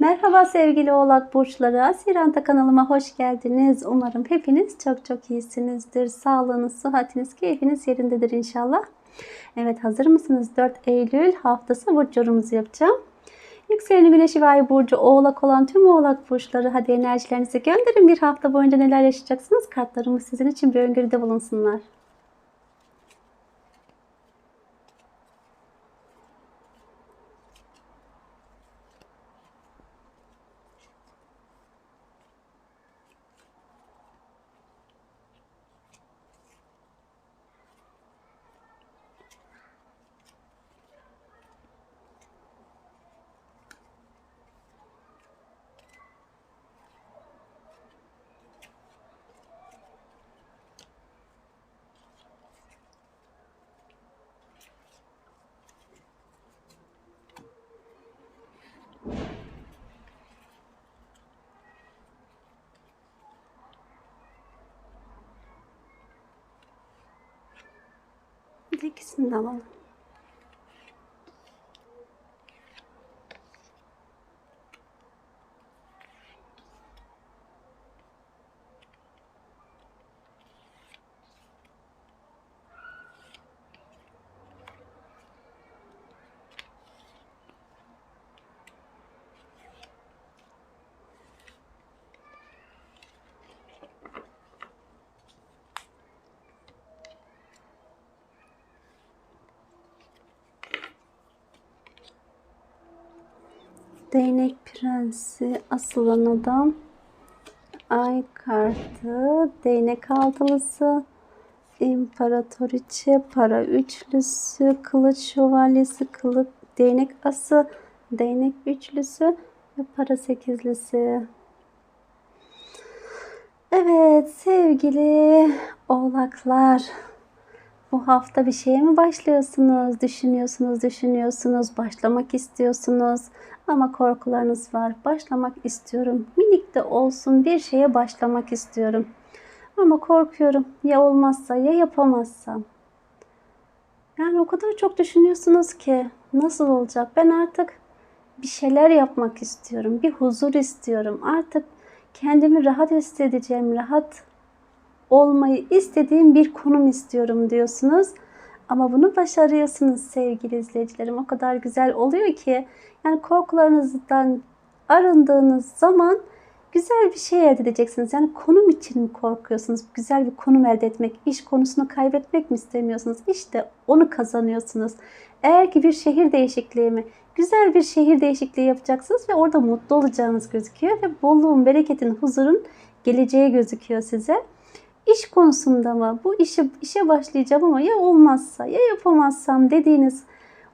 Merhaba sevgili oğlak burçları. Asiranta kanalıma hoş geldiniz. Umarım hepiniz çok çok iyisinizdir. Sağlığınız, sıhhatiniz, keyfiniz yerindedir inşallah. Evet hazır mısınız? 4 Eylül haftası burç yorumunuzu yapacağım. Yükseleni güneşi ve ay burcu oğlak olan tüm oğlak burçları hadi enerjilerinizi gönderin. Bir hafta boyunca neler yaşayacaksınız? Kartlarımız sizin için bir öngörüde bulunsunlar. Bir de Değnek prensi, asılan adam, ay kartı, değnek altılısı, imparatoriçe, para üçlüsü, kılıç şövalyesi, kılıç, değnek ası, değnek üçlüsü ve para sekizlisi. Evet sevgili oğlaklar. Bu hafta bir şeye mi başlıyorsunuz? Düşünüyorsunuz, düşünüyorsunuz, başlamak istiyorsunuz. Ama korkularınız var. Başlamak istiyorum. Minik de olsun bir şeye başlamak istiyorum. Ama korkuyorum. Ya olmazsa ya yapamazsam. Yani o kadar çok düşünüyorsunuz ki nasıl olacak? Ben artık bir şeyler yapmak istiyorum. Bir huzur istiyorum. Artık kendimi rahat hissedeceğim, rahat olmayı istediğim bir konum istiyorum diyorsunuz. Ama bunu başarıyorsunuz sevgili izleyicilerim. O kadar güzel oluyor ki yani korkularınızdan arındığınız zaman güzel bir şey elde edeceksiniz. Yani konum için mi korkuyorsunuz? Güzel bir konum elde etmek, iş konusunu kaybetmek mi istemiyorsunuz? İşte onu kazanıyorsunuz. Eğer ki bir şehir değişikliği mi? Güzel bir şehir değişikliği yapacaksınız ve orada mutlu olacağınız gözüküyor ve bolluğun, bereketin, huzurun geleceği gözüküyor size. İş konusunda mı? Bu işi işe başlayacağım ama ya olmazsa ya yapamazsam dediğiniz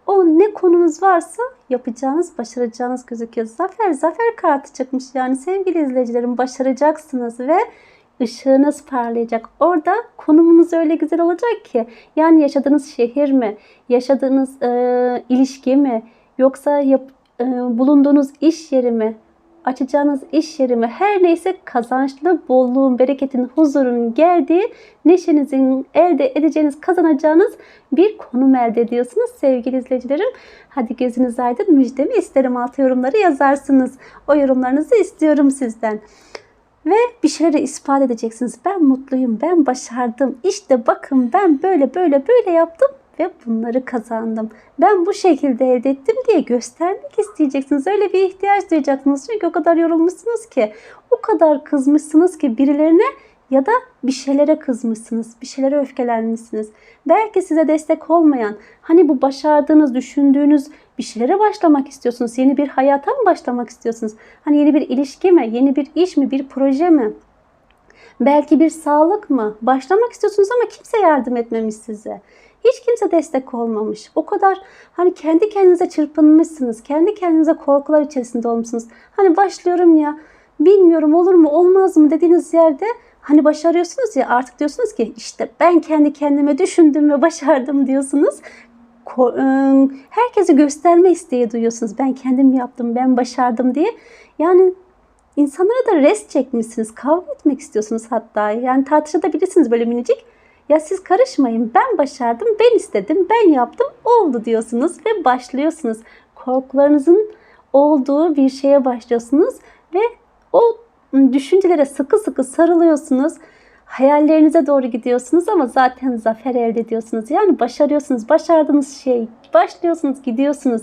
o ne konunuz varsa yapacağınız, başaracağınız gözüküyor. Zafer, zafer kartı çıkmış yani sevgili izleyicilerim başaracaksınız ve ışığınız parlayacak. Orada konumunuz öyle güzel olacak ki yani yaşadığınız şehir mi, yaşadığınız e, ilişki mi, yoksa yap, e, bulunduğunuz iş yeri mi, açacağınız iş yeri mi her neyse kazançlı, bolluğun, bereketin, huzurun geldiği, neşenizin elde edeceğiniz, kazanacağınız bir konum elde ediyorsunuz sevgili izleyicilerim. Hadi gözünüz aydın müjdemi isterim altı yorumları yazarsınız. O yorumlarınızı istiyorum sizden. Ve bir şeyleri ispat edeceksiniz. Ben mutluyum, ben başardım. İşte bakın ben böyle böyle böyle yaptım ve bunları kazandım. Ben bu şekilde elde ettim diye göstermek isteyeceksiniz. Öyle bir ihtiyaç duyacaksınız. Çünkü o kadar yorulmuşsunuz ki, o kadar kızmışsınız ki birilerine ya da bir şeylere kızmışsınız, bir şeylere öfkelenmişsiniz. Belki size destek olmayan, hani bu başardığınız, düşündüğünüz bir şeylere başlamak istiyorsunuz. Yeni bir hayata mı başlamak istiyorsunuz? Hani yeni bir ilişki mi, yeni bir iş mi, bir proje mi? Belki bir sağlık mı? Başlamak istiyorsunuz ama kimse yardım etmemiş size. Hiç kimse destek olmamış. O kadar hani kendi kendinize çırpınmışsınız. Kendi kendinize korkular içerisinde olmuşsunuz. Hani başlıyorum ya bilmiyorum olur mu olmaz mı dediğiniz yerde hani başarıyorsunuz ya artık diyorsunuz ki işte ben kendi kendime düşündüm ve başardım diyorsunuz. Herkese gösterme isteği duyuyorsunuz. Ben kendim yaptım, ben başardım diye. Yani insanlara da rest çekmişsiniz. Kavga etmek istiyorsunuz hatta. Yani tartışabilirsiniz böyle minicik. Ya siz karışmayın. Ben başardım, ben istedim, ben yaptım, oldu diyorsunuz ve başlıyorsunuz. Korkularınızın olduğu bir şeye başlıyorsunuz ve o düşüncelere sıkı sıkı sarılıyorsunuz. Hayallerinize doğru gidiyorsunuz ama zaten zafer elde ediyorsunuz. Yani başarıyorsunuz. Başardığınız şey. Başlıyorsunuz, gidiyorsunuz.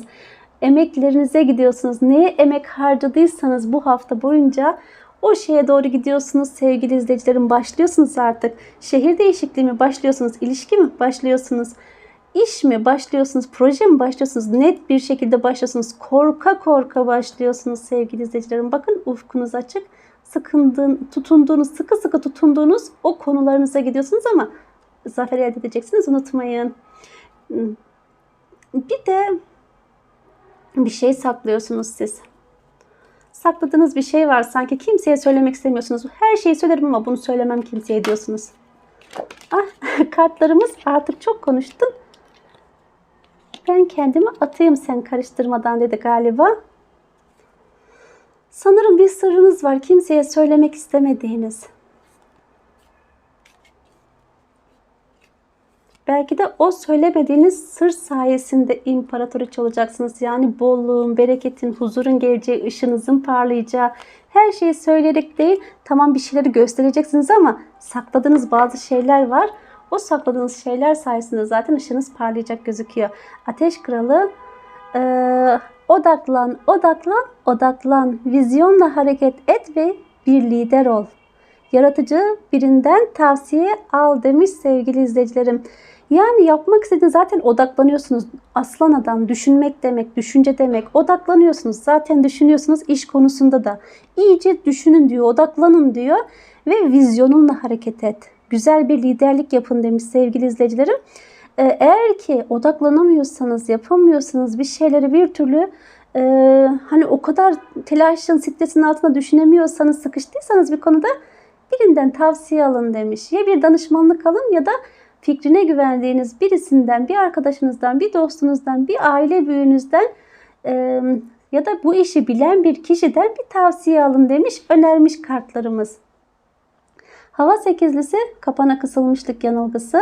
Emeklerinize gidiyorsunuz. Neye emek harcadıysanız bu hafta boyunca o şeye doğru gidiyorsunuz sevgili izleyicilerim. Başlıyorsunuz artık. Şehir değişikliği mi başlıyorsunuz? İlişki mi başlıyorsunuz? İş mi başlıyorsunuz? Proje mi başlıyorsunuz? Net bir şekilde başlıyorsunuz. Korka korka başlıyorsunuz sevgili izleyicilerim. Bakın ufkunuz açık. Sıkındığın, tutunduğunuz, sıkı sıkı tutunduğunuz o konularınıza gidiyorsunuz ama zafer elde edeceksiniz. Unutmayın. Bir de bir şey saklıyorsunuz siz. Sakladığınız bir şey var sanki kimseye söylemek istemiyorsunuz. Her şeyi söylerim ama bunu söylemem kimseye diyorsunuz. Ah, kartlarımız artık çok konuştun. Ben kendimi atayım sen karıştırmadan dedi galiba. Sanırım bir sırrınız var kimseye söylemek istemediğiniz. Belki de o söylemediğiniz sır sayesinde imparatoriç olacaksınız. Yani bolluğun, bereketin, huzurun geleceği, ışınızın parlayacağı, her şeyi söyleyerek değil, tamam bir şeyleri göstereceksiniz ama sakladığınız bazı şeyler var. O sakladığınız şeyler sayesinde zaten ışınız parlayacak gözüküyor. Ateş Kralı e, odaklan, odaklan, odaklan. Vizyonla hareket et ve bir lider ol. Yaratıcı birinden tavsiye al demiş sevgili izleyicilerim. Yani yapmak istediğiniz zaten odaklanıyorsunuz. Aslan adam düşünmek demek, düşünce demek. Odaklanıyorsunuz. Zaten düşünüyorsunuz iş konusunda da. İyice düşünün diyor, odaklanın diyor ve vizyonunla hareket et. Güzel bir liderlik yapın demiş sevgili izleyicilerim. Ee, eğer ki odaklanamıyorsanız, yapamıyorsanız bir şeyleri bir türlü e, hani o kadar telaşın, stresin altında düşünemiyorsanız, sıkıştıysanız bir konuda birinden tavsiye alın demiş. Ya bir danışmanlık alın ya da fikrine güvendiğiniz birisinden, bir arkadaşınızdan, bir dostunuzdan, bir aile büyüğünüzden e, ya da bu işi bilen bir kişiden bir tavsiye alın demiş, önermiş kartlarımız. Hava sekizlisi kapana kısılmışlık yanılgısı,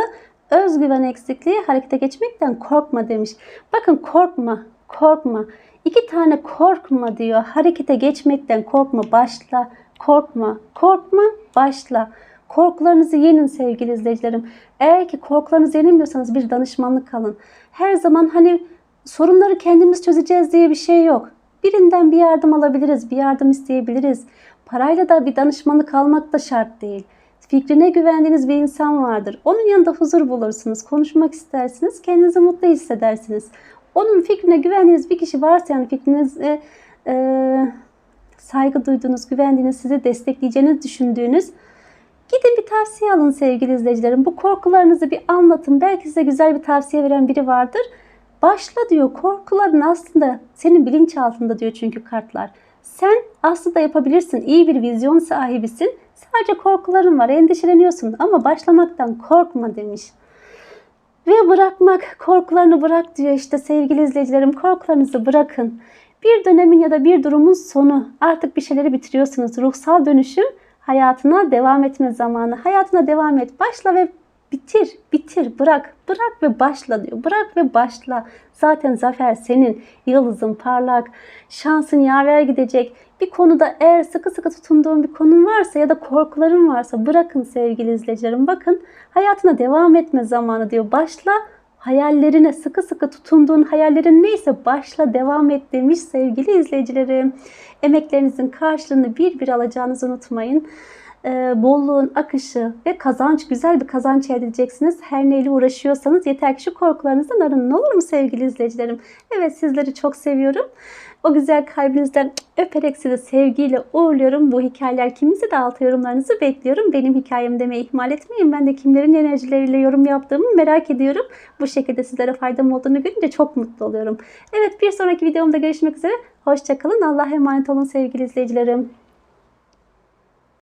özgüven eksikliği harekete geçmekten korkma demiş. Bakın korkma, korkma. İki tane korkma diyor. Harekete geçmekten korkma, başla. Korkma, korkma, başla. Korkularınızı yenin sevgili izleyicilerim. Eğer ki korkularınızı yenemiyorsanız bir danışmanlık alın. Her zaman hani sorunları kendimiz çözeceğiz diye bir şey yok. Birinden bir yardım alabiliriz, bir yardım isteyebiliriz. Parayla da bir danışmanlık almak da şart değil. Fikrine güvendiğiniz bir insan vardır. Onun yanında huzur bulursunuz, konuşmak istersiniz, kendinizi mutlu hissedersiniz. Onun fikrine güvendiğiniz bir kişi varsa yani fikrinize e, saygı duyduğunuz, güvendiğiniz, sizi destekleyeceğiniz düşündüğünüz Gidin bir tavsiye alın sevgili izleyicilerim. Bu korkularınızı bir anlatın. Belki size güzel bir tavsiye veren biri vardır. Başla diyor. Korkuların aslında senin bilinçaltında diyor çünkü kartlar. Sen aslında yapabilirsin. İyi bir vizyon sahibisin. Sadece korkuların var. Endişeleniyorsun ama başlamaktan korkma demiş. Ve bırakmak, korkularını bırak diyor işte sevgili izleyicilerim. Korkularınızı bırakın. Bir dönemin ya da bir durumun sonu. Artık bir şeyleri bitiriyorsunuz. Ruhsal dönüşüm hayatına devam etme zamanı. Hayatına devam et. Başla ve bitir, bitir, bırak, bırak ve başla diyor. Bırak ve başla. Zaten zafer senin. Yıldızın parlak, şansın yaver gidecek. Bir konuda eğer sıkı sıkı tutunduğun bir konun varsa ya da korkuların varsa bırakın sevgili izleyicilerim. Bakın hayatına devam etme zamanı diyor. Başla hayallerine sıkı sıkı tutunduğun hayallerin neyse başla devam et demiş sevgili izleyicilerim. Emeklerinizin karşılığını bir bir alacağınızı unutmayın. Ee, bolluğun akışı ve kazanç, güzel bir kazanç elde edeceksiniz. Her neyle uğraşıyorsanız yeter ki şu korkularınızdan arının olur mu sevgili izleyicilerim? Evet sizleri çok seviyorum. O güzel kalbinizden öperek sizi sevgiyle uğurluyorum. Bu hikayeler kiminse de altı yorumlarınızı bekliyorum. Benim hikayem demeyi ihmal etmeyin. Ben de kimlerin enerjileriyle yorum yaptığımı merak ediyorum. Bu şekilde sizlere faydam olduğunu görünce çok mutlu oluyorum. Evet bir sonraki videomda görüşmek üzere. Hoşçakalın. Allah'a emanet olun sevgili izleyicilerim.